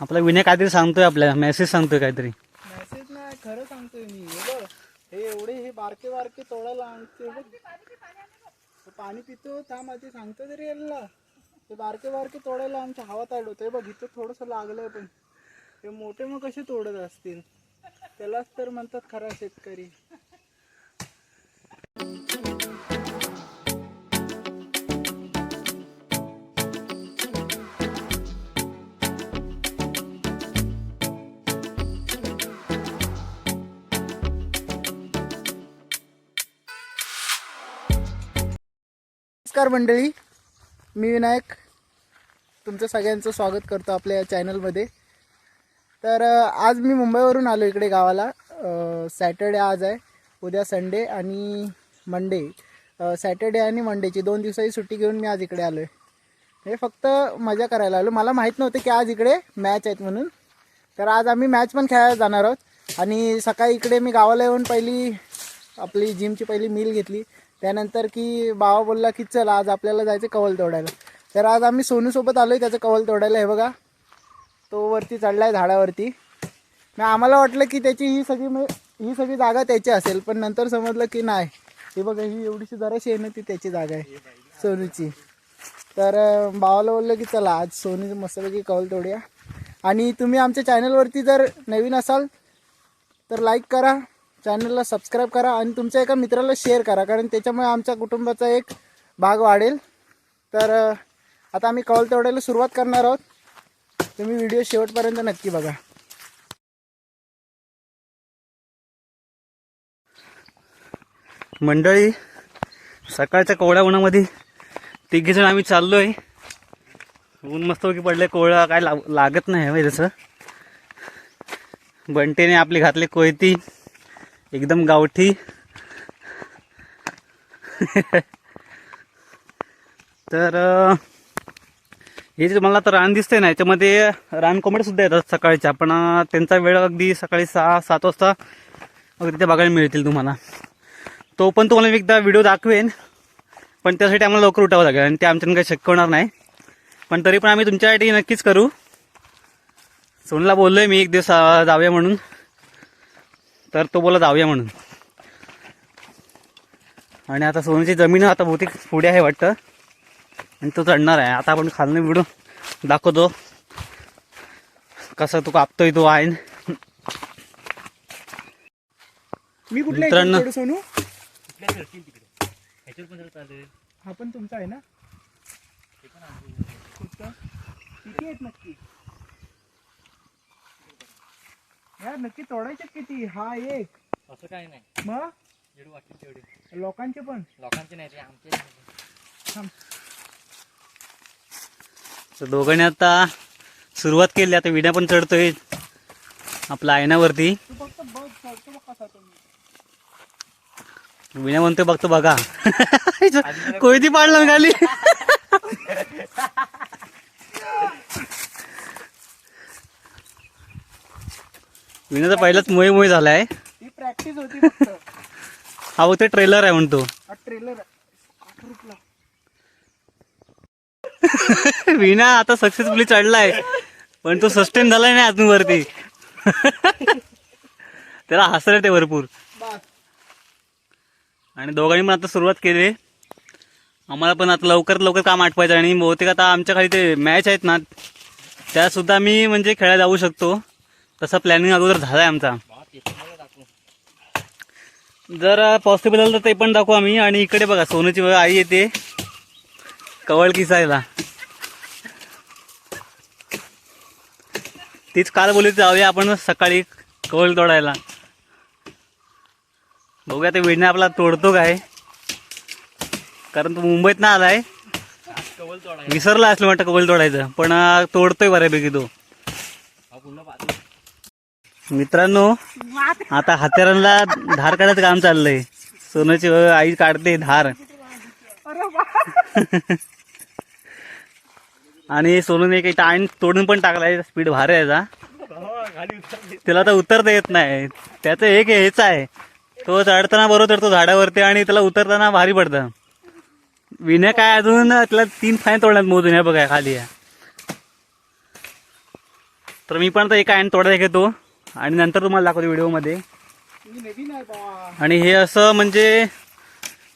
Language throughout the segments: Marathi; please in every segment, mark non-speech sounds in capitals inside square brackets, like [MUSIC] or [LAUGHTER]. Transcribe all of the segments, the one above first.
आपला विनय काहीतरी सांगतोय आपल्याला मेसेज सांगतोय काहीतरी. मेसेज नाही खरं सांगतोय मी. हे बघ हे एवढे हे बारके बारके तोडायला आणते बघ. पाणी पितो त्या हो, माझे सांगतो तरी याला. ते बारके बारके तोडायला आमच्या हवात आडवत हे बघ इथं थोडंसं लागलंय पण. हे मोठे मग कसे तोडत असतील? त्यालाच तर म्हणतात खरा शेतकरी. नमस्कार मंडळी मी विनायक. तुमचं सगळ्यांचं स्वागत करतो आपल्या या चॅनलमध्ये. तर आज मी मुंबईवरून आलो इकडे गावाला. सॅटर्डे आज आहे उद्या संडे आणि मंडे. सॅटर्डे आणि मंडेची दोन दिवसाची सुट्टी घेऊन मी आज इकडे आलो आहे हे फक्त मजा करायला आलो. मला माहीत नव्हतं की आज इकडे मॅच आहेत म्हणून. तर आज आम्ही मॅच पण खेळायला जाणार आहोत. आणि सकाळी इकडे मी गावाला येऊन पहिली आपली जिमची पहिली मील घेतली. त्यानंतर की बाबा बोलला की चल आज आपल्याला जायचं कवल तोडायला. तर आज आम्ही सोनूसोबत आलो आहे त्याचं कवल तोडायला. हे बघा तो वरती चढला आहे झाडावरती. मग आम्हाला वाटलं की त्याची ही सगळी म्हणजे ही सगळी जागा त्याची असेल पण नंतर समजलं की नाही. हे बघा ही एवढीशी जराशी आहे ना ती त्याची जागा आहे सोनूची. तर बावाला भावाला बोललं की चला आज सोनी मस्तपैकी कवल तोडूया. आणि तुम्ही आमच्या चॅनलवरती जर नवीन असाल तर लाईक करा. चॅनलला सबस्क्राईब करा आणि तुमच्या एका मित्राला शेअर करा कारण त्याच्यामुळे आमच्या कुटुंबाचा एक भाग वाढेल. तर आता आम्ही कॉल तेवढ्याला सुरुवात करणार आहोत. तुम्ही व्हिडिओ शेवटपर्यंत नक्की बघा. मंडळी सकाळच्या कोवळ्या उन्हामध्ये तिघीजण जण आम्ही आहे ऊन मस्तपैकी पडले कोवळा काय लाग लागत नाही होय तसं. बंटेने आपली घातली कोयती. एकदम गावठी. तर हे जे मला तर रान दिसतंय ना याच्यामध्ये रान सुद्धा येतात सकाळच्या. पण त्यांचा वेळ अगदी सकाळी सहा सात वाजता अगदी ते बघायला मिळतील तुम्हाला. तो पण तुम्हाला मी एकदा व्हिडिओ दाखवेन. पण त्यासाठी आम्हाला लवकर उठावं लागेल आणि ते आमच्यानं काही शक्य होणार नाही. पण तरी पण आम्ही तुमच्यासाठी नक्कीच करू. सोनला बोललोय मी एक दिवस जाऊया म्हणून. तर तो बोला जाऊया म्हणून. आणि आता सोनूची जमीन आता बहुतेक पुढे आहे वाटतं. आणि तो चढणार आहे. आता आपण खालनं व्हिडिओ दाखवतो. कसा तो कापतोय तो आहे. मी कुठल्या सोनू? हा पण तुमचा आहे ना? किती आहेत नक्की. यार नक्की तोडायचे किती? हा एक. असं काय नाही. मग? जेवढे वाटतील तेवढे. लोकांचे पण? लोकांचे नाही ते आमचे थांब. तर दोघांनी आता सुरुवात केली आता विड्या पण चढतोय आपल्या आयनावरती तू फक्त बघ चढतो बघ कसा तुम्ही विण्या म्हणतोय बघतो बघा. [LAUGHS] कोयती पाडलं ना खाली. [LAUGHS] विण्याचा पहिलाच मोही मोही झालाय. ही प्रॅक्टिस होती फक्त. हा बघ ते ट्रेलर आहे म्हणतो. हा ट्रेलर विना आता सक्सेसफुली चढलाय. पण तो सस्टेन झालाय नाही अजून वरती त्याला हसलं ते भरपूर. आणि दोघांनी पण आता सुरुवात केली. आम्हाला पण आता लवकरात लवकर काम आठवायचं आणि बहुतेक आता आमच्या खाली ते मॅच आहेत ना त्या सुद्धा मी म्हणजे खेळायला जाऊ शकतो. तसं प्लॅनिंग अगोदर झालाय आमचा. जर पॉसिबल झालं तर ते पण दाखवू आम्ही. आणि इकडे बघा सोनूची आई येते. कवळ किसायला. तीच काल बोलली जाऊया आपण सकाळी कवळ तोडायला. बघूया ते विडणे आपला तोडतो काय. कारण तो मुंबईत ना आलाय. विसरला असलं वाटतं कबल तोडायचं. पण तोडतोय बऱ्यापैकी तो. मित्रांनो आता हात्यारांना धार काढायचं काम चाललंय. सोनूची आई काढते धार. आणि सोनूने काही टाईम तोडून पण टाकलाय स्पीड भारी आहे याचा. त्याला आता उतरता येत नाही. त्याचं एक हेच आहे. तो चढताना बरोबर चढतो झाडावरती आणि त्याला उतरताना भारी पडतं. विनय काय अजून त्याला तीन फाय तोडण्यात मोजून हे बघा खाली तर मी पण आता एका अँड तोडायला घेतो. आणि नंतर तुम्हाला दाखवतो व्हिडिओमध्ये. आणि हे असं म्हणजे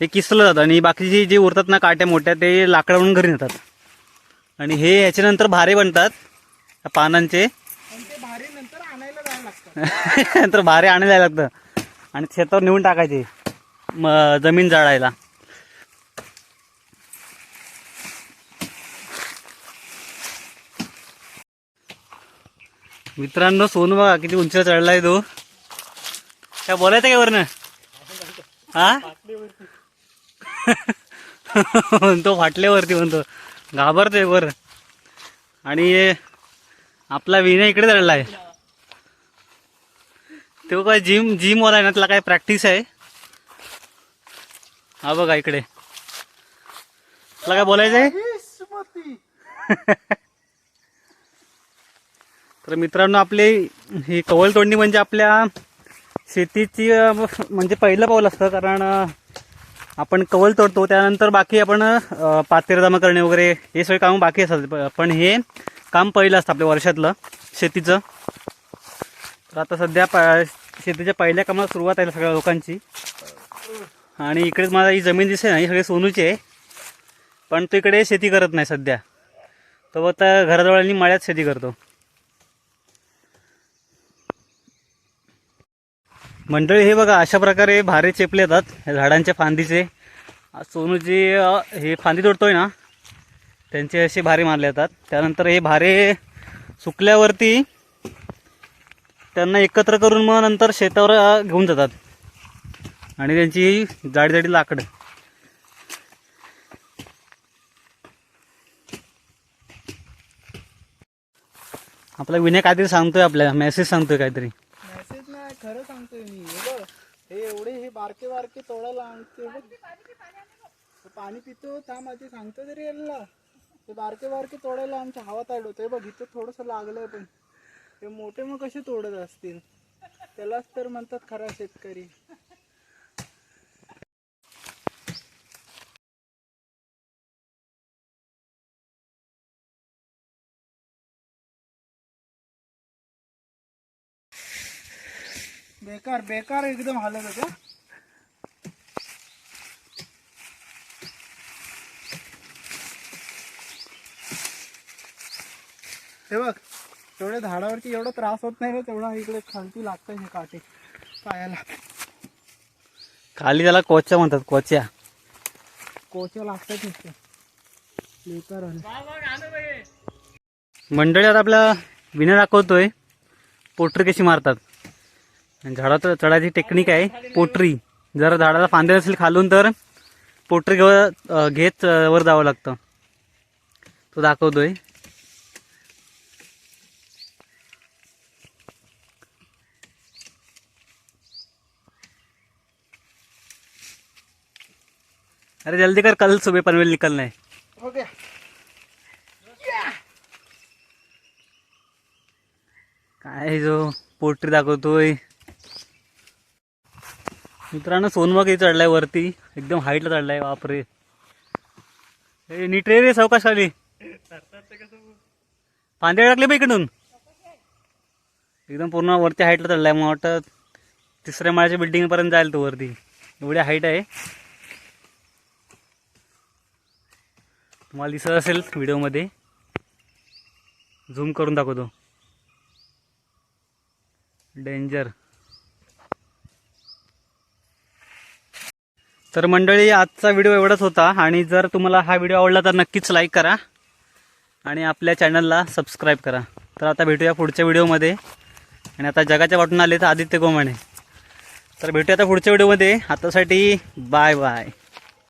हे किसलं जातं आणि बाकीचे जे उरतात ना काट्या मोठ्या ते लाकडावरून घरी नेतात. आणि हे ह्याच्यानंतर भारे बनतात पानांचे. [LAUGHS] नंतर भारे आणायला लागतं. आणि शेतावर नेऊन टाकायचे म जमीन जाळायला. मित्रांनो सोनू बघा किती उंचीला चढलाय तो. काय बोलायचं काय वरनं? हा? [LAUGHS] तो फाटल्यावरती म्हणतो. घाबरतोय वर. आणि आपला विनय इकडे चढलाय तो काय जिम जिम वाला आहे ना त्याला काय प्रॅक्टिस आहे? हा बघा इकडे. तुला काय बोलायचं आहे विस्मती. [LAUGHS] तर मित्रांनो आपले ही कवल तोडणी म्हणजे आपल्या शेतीची म्हणजे पहिलं पाऊल असतं कारण आपण कवल तोडतो त्यानंतर बाकी आपण पातेर जमा करणे वगैरे हे सगळे कामं बाकी असतात. पण हे काम पहिलं असतं आपल्या वर्षातलं शेतीचं. तर आता सध्या प शेतीच्या पहिल्या कामाला सुरुवात आहे सगळ्या लोकांची. आणि इकडेच मला ही जमीन दिसते ना ही सगळी सोनूची आहे. पण तो इकडे शेती करत नाही सध्या. तो आता घराजवळ आणि मळ्यात शेती करतो. मंडळी हे बघा अशा प्रकारे भारे चेपले येतात झाडांच्या फांदीचे. आज सोनू जे हे फांदी तोडतोय ना त्यांचे असे भारे मारले जातात. त्यानंतर हे भारे सुकल्यावरती त्यांना एकत्र करून मग नंतर शेतावर घेऊन जातात. आणि त्यांची जाडी जाडी लाकडं. आपला विनय काहीतरी सांगतोय आपल्याला मेसेज सांगतोय काहीतरी. खरं सांगतोय मी. हे बघ हे एवढे हे बारके बारके तोडायला आणते बघ. हे पाणी पितो त्यामध्ये सांगतो तरी याला ते बारके बारके तोडायला आमच्या हवा होते बघ इथं थोडंसं लागलंय पण. ते मोठे मग कसे तोडत असतील? त्यालाच तर म्हणतात खरा शेतकरी. बेकार बेकार एकदम हालत होत्या हे बघ तेवढ्या झाडावरती एवढा त्रास होत नाही ना तेवढा इकडे खालती लागतं हे काटे. पायाला. खाली त्याला कोच्या म्हणतात कोच्या. कोच्या लागतात नुसतं. बेकार मंडळी आता आपला विनय दाखवतोय. पोटरी कशी मारतात? झाडात चढायची टेक्निक आहे. पोटरी. जर झाडाला फांदे नसेल खालून तर पोटरी घेत वर जावं लागतं. तो दाखवतोय. अरे जल्दी कर कल सुबह पनवेल निकलना है. हो गया. काय जो पोट्री दाखवतोय. मित्रांनो सोनवा किती चढलाय वरती. एकदम हाईटला चढलाय बापरे. ए, नीट रे रे सावकाश खाली. फांदे टाकले बा इकडून. एकदम पूर्ण वरती हाईटला चढलाय मग वाटतं तिसऱ्या माळ्याच्या बिल्डिंग पर्यंत जाईल तो वरती. एवढी हाईट आहे. तुम्हाला दिसत असेल व्हिडिओमध्ये. झूम करून दाखवतो. डेंजर तर मंडळी आजचा व्हिडिओ एवढाच होता. आणि जर तुम्हाला हा व्हिडिओ आवडला तर नक्कीच लाईक करा. आणि आपल्या चॅनलला सबस्क्राईब करा. तर आता भेटूया पुढच्या व्हिडिओमध्ये आणि आता जगाच्या वाटून आले तर आदित्य गोमाने. तर भेटूया आता पुढच्या व्हिडिओमध्ये आतासाठी बाय बाय